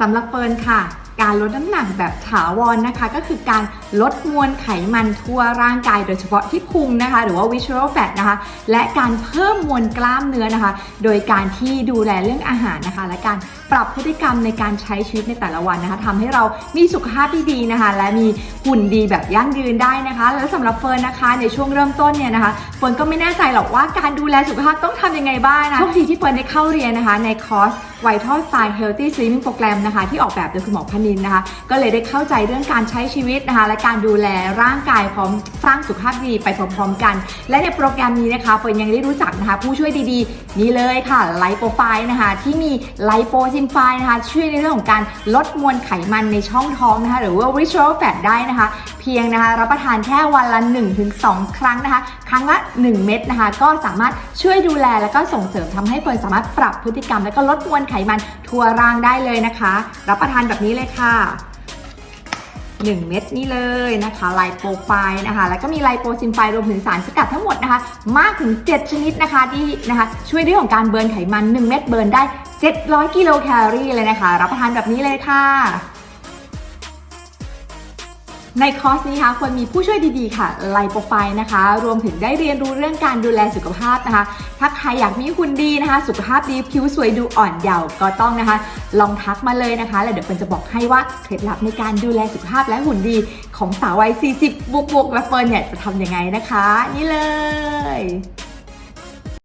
สำหรับเฟิร์นค่ะการลดน้ำหนักแบบถาวรนะคะ ก็คือการลดมวลไขมันทั่วร่างกาย โดยเฉพาะที่พุงนะคะ หรือว่า visceral fat นะคะ และการเพิ่มมวลกล้ามเนื้อนะคะ โดยการที่ดูแลเรื่องอาหารนะคะ และการปรับพฤติกรรมในการใช้ชีวิตในแต่ละวันนะคะทำให้เรามีสุขภาพที่ดีนะคะ และมีหุ่นดีแบบยั่งยืนได้นะคะ แล้วสำหรับเฟิร์นนะคะ ในช่วงเริ่มต้นเนี่ยนะคะเฟิร์นก็ไม่แน่ใจหรอกว่าการดูแลสุขภาพต้องทำยังไงบ้างนะโชคดีที่เฟิร์นได้เข้าเรียนนะคะ ในคอร์ส Vital Style Healthy Slimming Program นะคะที่ออกแบบโดยคุณหมอพนินนะคะ ก็เลยได้เข้าใจเรื่องการใช้ชีวิตนะคะ และการดูแลร่างกายพร้อมสร้างสุขภาพดีไปพร้อมๆกัน และในโปรแกรมนี้นะคะเฟิร์นยังได้รู้จักนะคะ ผู้ช่วยดีๆ นี่เลยค่ะไลโปไฟนะคะ ที่มีไลโปซินไฟนะคะ ช่วยในเรื่องของการลดมวลไขมันในช่องท้องนะคะ หรือว่า visceral fat ได้นะคะ เพียงนะคะ รับประทานแค่วันละ 1-2 ครั้งนะคะ ครั้งละ 1 เม็ดนะคะ ก็สามารถช่วยดูแลแล้วก็ส่งเสริมทำให้เฟิร์นสามารถปรับพฤติกรรม แล้วก็ลดมวลไขมันทั่วร่างได้เลยนะคะ รับประทานแบบนี้เลยค่ะ1 เม็ดนี่เลยนะคะไลโปไฟนะคะ แล้วก็มีไลโปซินไฟรวมถึงสารสกัดทั้งหมดนะคะ มากถึง 7 ชนิดนะคะที่นะคะช่วยเรื่องของการเบิร์นไขมัน 1 เม็ดเบิร์นได้ 700 กิโลแคลอรี่เลยนะคะ รับประทานแบบนี้เลยค่ะ ในคอร์สนี้นะคะควรมีผู้ช่วยดีๆค่ะไลโปรไฟล์นะคะ รวมถึงได้เรียนรู้เรื่องการดูแลสุขภาพนะคะ ถ้าใครอยากมีหุ่นดีนะคะ สุขภาพดีผิวสวยดูอ่อนเยาว์ก็ต้องนะคะ ลองทักมาเลยนะคะ แล้วเดี๋ยวเฟิร์นจะบอกให้ว่าเคล็ดลับในการดูแลสุขภาพและหุ่นดี ของสาววัย 40 บวกๆและเฟิร์นเนี่ยจะทำยังไงนะคะ นี่เลย